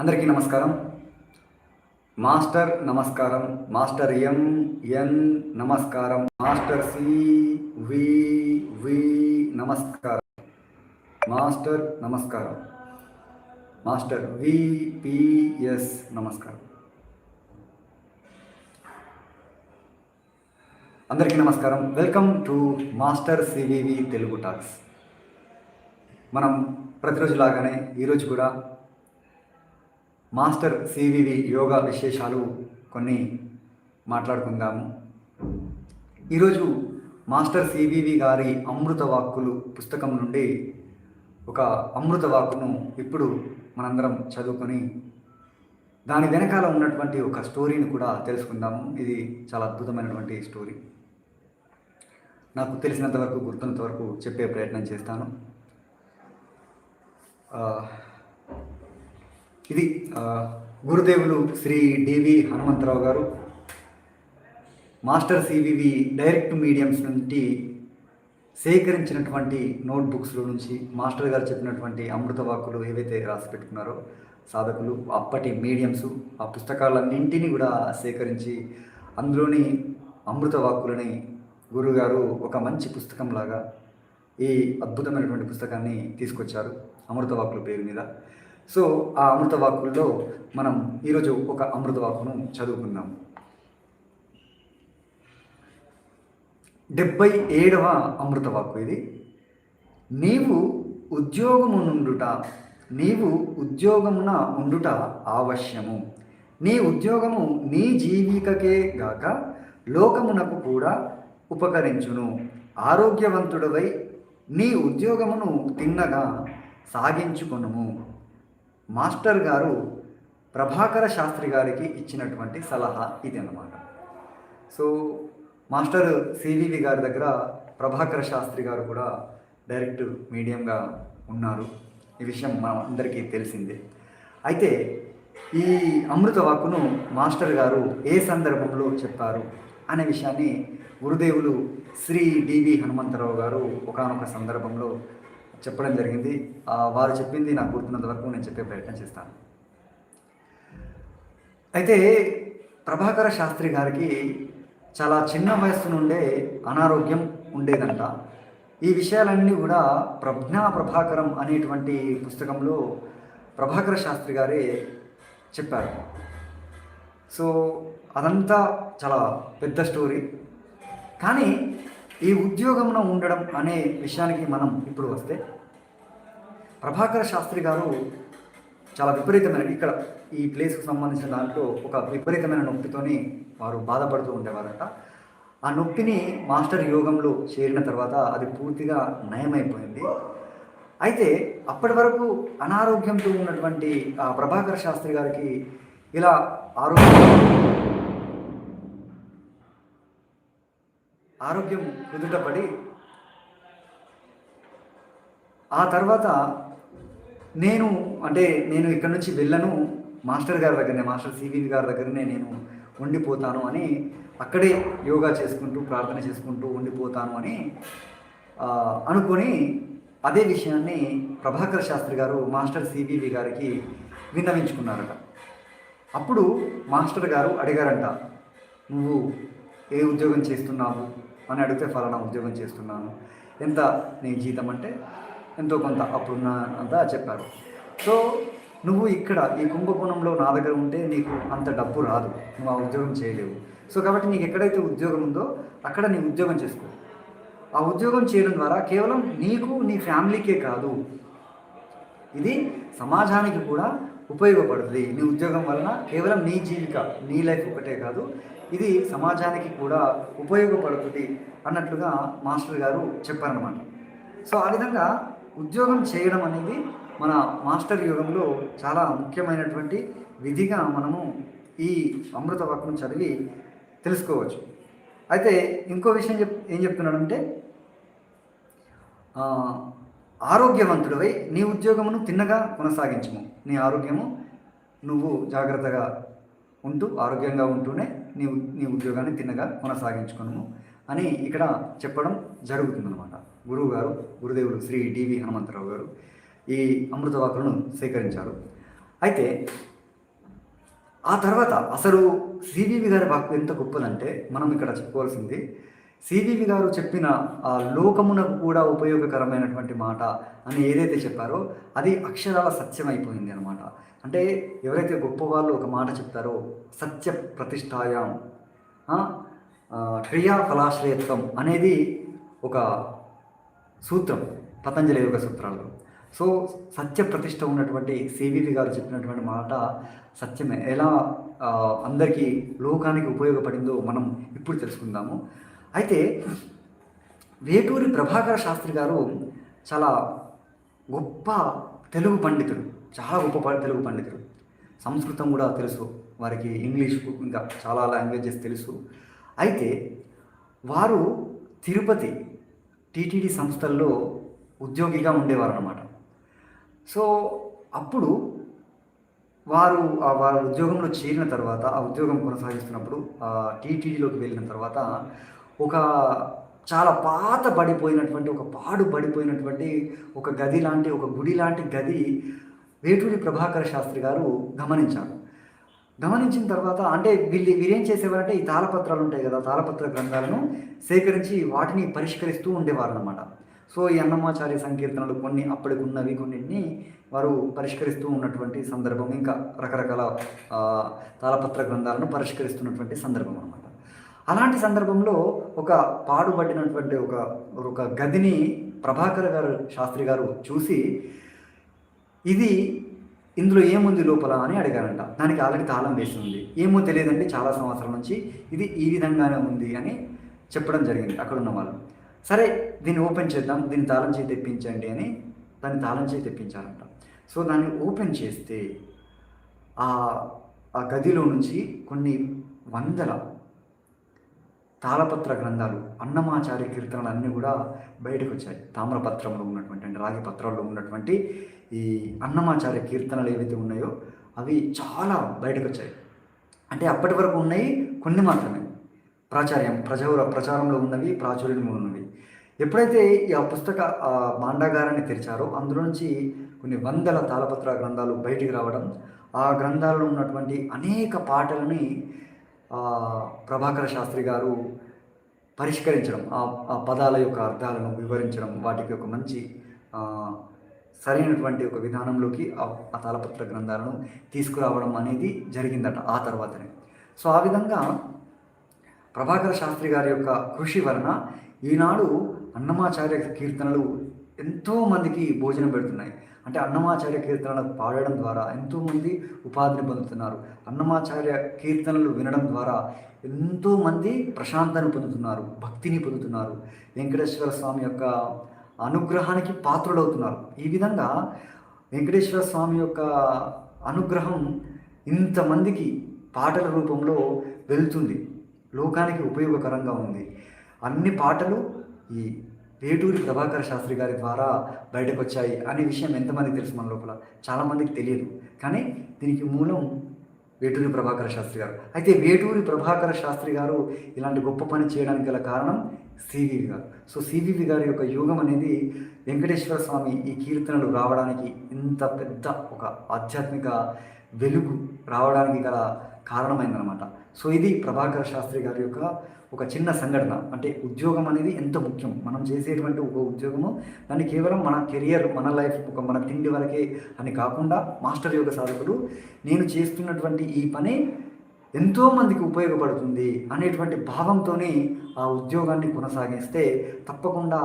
అందరికీ నమస్కారం. మాస్టర్ నమస్కారం మాస్టర్ ఎం ఎన్ నమస్కారం మాస్టర్ సి వి వి నమస్కారం. మాస్టర్ నమస్కారం మాస్టర్ విపిఎస్ నమస్కారం. అందరికీ నమస్కారం. Welcome to master CVV Telugu talks. మనం ప్రతిరోజు లాగానే ఈరోజు కూడా మాస్టర్ సివివి యోగా విశేషాలు కొన్ని మాట్లాడుకుందాము. ఈరోజు మాస్టర్ సివివి గారి అమృత వాక్కులు పుస్తకం నుండి ఒక అమృత వాక్కును ఇప్పుడు మనందరం చదువుకొని దాని వెనకాల ఉన్నటువంటి ఒక స్టోరీని కూడా తెలుసుకుందాము. ఇది చాలా అద్భుతమైనటువంటి స్టోరీ. నాకు తెలిసినంత వరకు గుర్తున్నంత వరకు చెప్పే ప్రయత్నం చేస్తాను. ఇది గురుదేవులు శ్రీ డివి హనుమంతరావు గారు. మాస్టర్ సివివి డైరెక్ట్ మీడియంస్ నుండి సేకరించినటువంటి నోట్బుక్స్లో నుంచి మాస్టర్ గారు చెప్పినటువంటి అమృత వాక్కులు ఏవైతే రాసి పెట్టుకున్నారో సాధకులు అప్పటి మీడియంస్ ఆ పుస్తకాలన్నింటినీ కూడా సేకరించి అందులోని అమృత వాక్కులని గురుగారు ఒక మంచి పుస్తకంలాగా ఈ అద్భుతమైనటువంటి పుస్తకాన్ని తీసుకొచ్చారు అమృత వాక్కుల పేరు మీద. సో ఆ అమృత వాక్కుల్లో మనం ఈరోజు ఒక అమృత వాక్కును చదువుకుందాం. డెబ్బై ఏడవ అమృత వాక్కు ఇది. నీవు ఉద్యోగము నుండుట నీవు ఉద్యోగమున ఉండుట ఆవశ్యము. నీ ఉద్యోగము నీ జీవికకే గాక లోకమునకు కూడా ఉపకరించును. ఆరోగ్యవంతుడవై నీ ఉద్యోగమును తిన్నగా సాగించుకొనుము. మాస్టర్ గారు ప్రభాకర శాస్త్రి గారికి ఇచ్చినటువంటి సలహా ఇది అన్నమాట సో మాస్టర్ సివివి గారి దగ్గర ప్రభాకర శాస్త్రి గారు కూడా డైరెక్ట్ మీడియంగా ఉన్నారు. ఈ విషయం మనం అందరికీ తెలిసిందే. అయితే ఈ అమృత వాక్కును మాస్టర్ గారు ఏ సందర్భంలో చెప్పారు అనే విషయాన్ని గురుదేవులు శ్రీ డివి హనుమంతరావు గారు ఒకానొక సందర్భంలో చెప్పడం జరిగింది. వారు చెప్పింది నాకు గుర్తున్నంత వరకు నేను చెప్పే ప్రయత్నం చేస్తాను. అయితే ప్రభాకర శాస్త్రి గారికి చాలా చిన్న వయస్సు నుండే అనారోగ్యం ఉండేదంట. ఈ విషయాలన్నీ కూడా ప్రజ్ఞా ప్రభాకరం అనేటువంటి పుస్తకంలో ప్రభాకర శాస్త్రి గారే చెప్పారు. సో అదంతా చాలా పెద్ద స్టోరీ. కానీ ఈ ఉద్యోగంలో ఉండడం అనే విషయానికి మనం ఇప్పుడు వస్తే ప్రభాకర శాస్త్రి గారు చాలా విపరీతమైన ఇక్కడ ఈ ప్లేస్కు సంబంధించిన దాంట్లో ఒక విపరీతమైన నొప్పితోని వారు బాధపడుతూ ఉండేవారట. ఆ నొప్పిని మాస్టర్ యోగంలో చేరిన తర్వాత అది పూర్తిగా నయమైపోయింది. అయితే అప్పటి వరకు అనారోగ్యంతో ఉన్నటువంటి ఆ ప్రభాకర శాస్త్రి గారికి ఇలా ఆరోగ్యం ఆరోగ్యం ఎదుటపడి ఆ తర్వాత నేను అంటే నేను ఇక్కడ నుంచి వెళ్ళను. మాస్టర్ గారి దగ్గరనే మాస్టర్ సివి గారి దగ్గరనే నేను ఉండిపోతాను అని అక్కడే యోగా చేసుకుంటూ ప్రార్థన చేసుకుంటూ ఉండిపోతాను అని అనుకొని అదే విషయాన్ని ప్రభాకర్ శాస్త్రి గారు మాస్టర్ సివివి గారికి విన్నవించుకున్నారట. అప్పుడు మాస్టర్ గారు అడిగారంట నువ్వు ఏ ఉద్యోగం చేస్తున్నావు? అని అడిగితే ఫలానా ఉద్యోగం చేస్తున్నాను. ఎంత నీ జీతం అంటే ఎంతో కొంత అప్పుడున్న అంతా చెప్పారు. సో నువ్వు ఇక్కడ ఈ కుంభకోణంలో నా దగ్గర ఉంటే నీకు అంత డబ్బు రాదు. నువ్వు ఆ ఉద్యోగం చేయలేవు. సో కాబట్టి నీకు ఎక్కడైతే ఉద్యోగం ఉందో అక్కడ నీ ఉద్యోగం చేసుకో. ఆ ఉద్యోగం చేయడం ద్వారా కేవలం నీకు నీ ఫ్యామిలీకే కాదు. ఇది సమాజానికి కూడా ఉపయోగపడుతుంది. నీ ఉద్యోగం వలన కేవలం నీ జీవిక నీ లైఫ్ ఒకటే కాదు ఇది సమాజానికి కూడా ఉపయోగపడుతుంది అన్నట్లుగా మాస్టర్ గారు చెప్పారనమాట సో ఆ విధంగా ఉద్యోగం చేయడం అనేది మన మాస్టర్ యుగంలో చాలా ముఖ్యమైనటువంటి విధిగా మనము ఈ అమృత వాక్యం చదివి తెలుసుకోవచ్చు. అయితే ఇంకో విషయం చెప్ ఏం చెప్తున్నాడంటే ఆరోగ్యవంతుడివై నీ ఉద్యోగమును తిన్నగా కొనసాగించము. నీ ఆరోగ్యము నువ్వు జాగ్రత్తగా ఉంటూ ఆరోగ్యంగా ఉంటూనే నీ నీ ఉద్యోగాన్ని తిన్నగా కొనసాగించుకును అని ఇక్కడ చెప్పడం జరుగుతుందన్నమాట. గురువు గారు గురుదేవుడు శ్రీ డివి హనుమంతరావు గారు ఈ అమృతవాకులను సేకరించారు. అయితే ఆ తర్వాత అసలు సివివి గారి వాక్కు ఎంత గొప్పదంటే మనం ఇక్కడ చెప్పుకోవాల్సింది సివివి గారు చెప్పిన ఆ లోకమునకు కూడా ఉపయోగకరమైనటువంటి మాట అని ఏదైతే చెప్పారో అది అక్షరాల సత్యమైపోయింది అనమాట అంటే ఎవరైతే గొప్పవాళ్ళు ఒక మాట చెప్తారో సత్య ప్రతిష్టాయం ఆ, క్రియా ఫలాశ్రయత్వం అనేది ఒక సూత్రం పతంజలి యోగ సూత్రాల్లో. సో సత్య ప్రతిష్ట ఉన్నటువంటి సివివి గారు చెప్పినటువంటి మాట సత్యమే. ఎలా అందరికీ లోకానికి ఉపయోగపడిందో మనం ఇప్పుడు తెలుసుకుందాము. అయితే వేటూరి ప్రభాకర శాస్త్రి గారు చాలా గొప్ప తెలుగు పండితుడు చాలా గొప్ప తెలుగు పండితుడు. సంస్కృతం కూడా తెలుసు వారికి ఇంగ్లీష్ ఇంకా చాలా లాంగ్వేజెస్ తెలుసు. అయితే వారు తిరుపతి టీటీడీ సంస్థల్లో ఉద్యోగిగా ఉండేవారు అనమాట సో అప్పుడు వారు ఆ వారు ఉద్యోగంలో చేరిన తర్వాత ఆ ఉద్యోగం కొనసాగిస్తున్నప్పుడు టీటీడీలోకి వెళ్ళిన తర్వాత ఒక చాలా పాత పడిపోయినటువంటి ఒక పాడు పడిపోయినటువంటి ఒక గది లాంటి ఒక గుడి లాంటి గది వేటూరి ప్రభాకర శాస్త్రి గారు గమనించారు. గమనించిన తర్వాత అంటే వీళ్ళు వీరేం చేసేవారంటే ఈ తాళపత్రాలు ఉంటాయి కదా తాళపత్ర గ్రంథాలను సేకరించి వాటిని పరిష్కరిస్తూ ఉండేవారు అనమాట సో ఈ అన్నమాచార్య సంకీర్తనలు కొన్ని అప్పటికి ఉన్నవి కొన్నింటిని వారు పరిష్కరిస్తూ ఉన్నటువంటి సందర్భం ఇంకా రకరకాల తాళపత్ర గ్రంథాలను పరిష్కరిస్తున్నటువంటి సందర్భం అనమాట అలాంటి సందర్భంలో ఒక పాడుబడినటువంటి ఒక ఒక గదిని ప్రభాకర్ గారు శాస్త్రి గారు చూసి ఇది ఇందులో ఏముంది లోపల అని అడిగారంట. దానికి ఆల్రెడీ తాళం వేసి ఉంది. ఏమో తెలియదండి చాలా సంవత్సరాల నుంచి ఇది ఈ విధంగానే ఉంది అని చెప్పడం జరిగింది అక్కడ ఉన్న వాళ్ళు. సరే దీన్ని ఓపెన్ చేద్దాం దీన్ని తాళం చేయి తెప్పించండి అని దాన్ని తాళం చేయి తెప్పించారంట. సో దాన్ని ఓపెన్ చేస్తే ఆ ఆ గదిలో నుంచి కొన్ని వందల తాళపత్ర గ్రంథాలు అన్నమాచార్య కీర్తనలు అన్నీ కూడా బయటకు వచ్చాయి తామ్రపత్రంలో ఉన్నటువంటి అంటే రాగి పత్రంలో ఉన్నటువంటి ఈ అన్నమాచార్య కీర్తనలు ఏవైతే ఉన్నాయో అవి చాలా బయటకు వచ్చాయి అంటే అప్పటి వరకు ఉన్నాయి కొన్ని మాత్రమే. ప్రాచార్యం ప్రచార ప్రచారంలో ఉన్నవి ప్రాచుర్యంలో ఉన్నవి. ఎప్పుడైతే ఈ ఆ పుస్తక భాండాగారాన్ని తెరిచారో అందులో నుంచి కొన్ని వందల తాళపత్ర గ్రంథాలు బయటికి రావడం ఆ గ్రంథాలలో ఉన్నటువంటి అనేక పాటలని ప్రభాకర శాస్త్రి గారు పరిష్కరించడం ఆ ఆ పదాల యొక్క అర్థాలను వివరించడం వాటికి ఒక మంచి సరైనటువంటి ఒక విధానంలోకి ఆ తాళపత్ర గ్రంథాలను తీసుకురావడం అనేది జరిగిందట ఆ తర్వాతనే. సో ఆ విధంగా ప్రభాకర శాస్త్రి గారి యొక్క కృషి వలన ఈనాడు అన్నమాచార్య కీర్తనలు ఎంతో మందికి భోజనం పెడుతున్నాయి. అంటే అన్నమాచార్య కీర్తనలు పాడడం ద్వారా ఎంతోమంది ఉపాధిని పొందుతున్నారు. అన్నమాచార్య కీర్తనలు వినడం ద్వారా ఎంతోమంది ప్రశాంతాన్ని పొందుతున్నారు భక్తిని పొందుతున్నారు. వెంకటేశ్వర స్వామి యొక్క అనుగ్రహానికి పాత్రుడవుతున్నారు ఈ విధంగా వెంకటేశ్వర స్వామి యొక్క అనుగ్రహం ఇంతమందికి పాటల రూపంలో వెళ్తుంది. లోకానికి ఉపయోగకరంగా ఉంది. అన్ని పాటలు ఈ వేటూరి ప్రభాకర శాస్త్రి గారి ద్వారా బయటకు వచ్చాయి అనే విషయం ఎంతమందికి తెలుసు మన లోపల? చాలామందికి తెలియదు. కానీ దీనికి మూలం వేటూరి ప్రభాకర శాస్త్రి గారు. అయితే వేటూరి ప్రభాకర శాస్త్రి గారు ఇలాంటి గొప్ప పని చేయడానికి గల కారణం సివివి గారు. సో సివివి గారి యొక్క యోగం అనేది వెంకటేశ్వర స్వామి ఈ కీర్తనలు రావడానికి ఇంత పెద్ద ఒక ఆధ్యాత్మిక వెలుగు రావడానికి గల కారణమైందనమాట సో ఇది ప్రభాకర శాస్త్రి గారి యొక్క ఒక చిన్న సంఘటన అంటే ఉద్యోగం అనేది ఎంత ముఖ్యం? మనం చేసేటువంటి ఒక ఉద్యోగము దాన్ని కేవలం మన కెరియర్ మన లైఫ్ ఒక మన తిండి వరకే అని కాకుండా మాస్టర్ యోగ సాధకులు నేను చేస్తున్నటువంటి ఈ పని ఎంతోమందికి ఉపయోగపడుతుంది అనేటువంటి భావంతోనే ఆ ఉద్యోగాన్ని కొనసాగిస్తే తప్పకుండా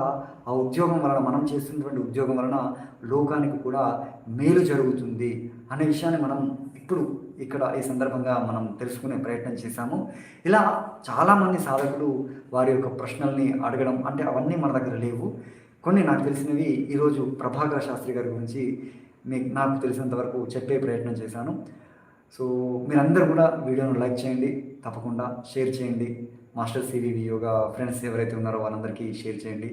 ఆ ఉద్యోగం వలన మనం చేస్తున్నటువంటి ఉద్యోగం వలన లోకానికి కూడా మేలు జరుగుతుంది అనే విషయాన్ని మనం ఇప్పుడు ఇక్కడ ఈ సందర్భంగా మనం తెలుసుకునే ప్రయత్నం చేశాము. ఇలా చాలామంది సాధకులు వారి యొక్క ప్రశ్నల్ని అడగడం అంటే అవన్నీ మన దగ్గర లేవు. కొన్ని నాకు తెలిసినవి ఈరోజు ప్రభాకర శాస్త్రి గారి గురించి మీకు నాకు తెలిసినంత వరకు చెప్పే ప్రయత్నం చేశాను. సో మీరందరూ కూడా వీడియోను లైక్ చేయండి తప్పకుండా షేర్ చేయండి. మాస్టర్ సివివి యోగా ఫ్రెండ్స్ ఎవరైతే ఉన్నారో వాళ్ళందరికీ షేర్ చేయండి.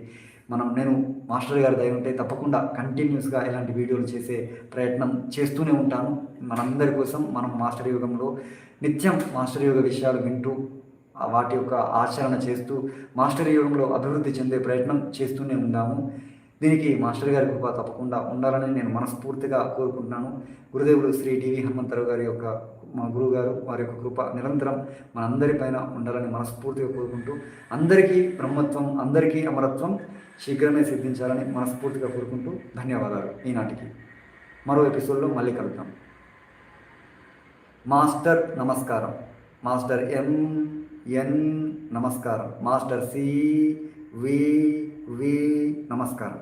మనం నేను మాస్టర్ గారి దయ ఉంటే తప్పకుండా కంటిన్యూస్గా ఇలాంటి వీడియోలు చేసే ప్రయత్నం చేస్తూనే ఉంటాను. మనందరి కోసం మనం మాస్టర్ యోగంలో నిత్యం మాస్టర్ యోగ విషయాలు వింటూ వాటి యొక్క ఆచరణ చేస్తూ మాస్టర్ యోగంలో అభివృద్ధి చెందే ప్రయత్నం చేస్తూనే ఉందాము. దీనికి మాస్టర్ గారి కృప తప్పకుండా ఉండాలని నేను మనస్ఫూర్తిగా కోరుకుంటున్నాను. గురుదేవులు శ్రీ డివి హనుమంతరావు గారి యొక్క మా గురువు గారు వారి యొక్క కృప నిరంతరం మనందరిపైన ఉండాలని మనస్ఫూర్తిగా కోరుకుంటూ అందరికీ బ్రహ్మత్వం అందరికీ అమరత్వం శీఘ్రమే సిద్ధించాలని మనస్ఫూర్తిగా కోరుకుంటూ ధన్యవాదాలు ఈనాటికి. మరో ఎపిసోడ్లో మళ్ళీ కలుద్దాం. మాస్టర్ నమస్కారం. మాస్టర్ ఎం ఎన్ నమస్కారం. మాస్టర్ సి వి వి నమస్కారం.